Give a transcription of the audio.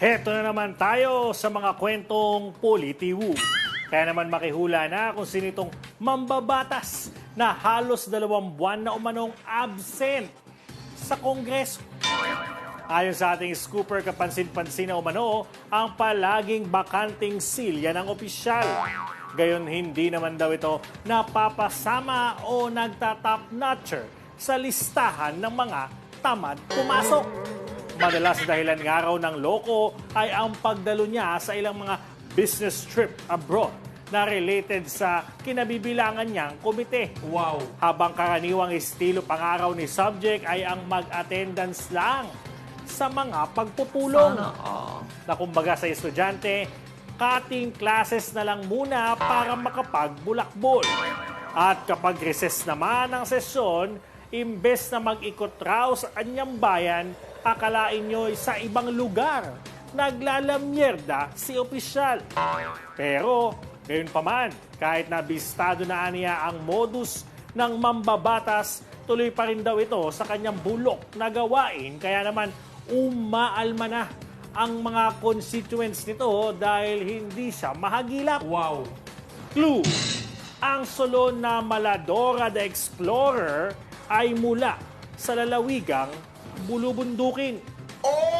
Heto na naman tayo sa mga kwentong politiwu. Kaya naman makihula na kung sino itong mambabatas na halos dalawang buwan na umanong absent sa Kongreso. Ayon sa ating scooper kapansin-pansin na umano, ang palaging bakanting silya ng opisyal. Gayon hindi naman daw ito napapasama o nagtatop notcher sa listahan ng mga tamad pumasok. Madalas dahilan nga raw ng loko ay ang pagdalo niya sa ilang mga business trip abroad na related sa kinabibilangan niyang komite. Wow. Habang karaniwang estilo pangaraw ni subject ay ang mag-attendance lang sa mga pagpupulong. Sana, ah. Na kumbaga sa estudyante, cutting classes na lang muna para makapagbulakbol. At kapag recess naman ang sesyon, imbes na mag-ikot raw sa anyang bayan, akalain nyo'y sa ibang lugar. Naglalamyerda si opisyal. Pero, gayon pa man, kahit na bistado na niya ang modus ng mambabatas, tuloy pa rin daw ito sa kanyang bulok na gawain. Kaya naman, umaalma na ang mga constituents nito dahil hindi siya mahagilap. Wow. Clue, ang solo na Maladora the Explorer ay mula sa lalawigang Bulubundukin. Oh!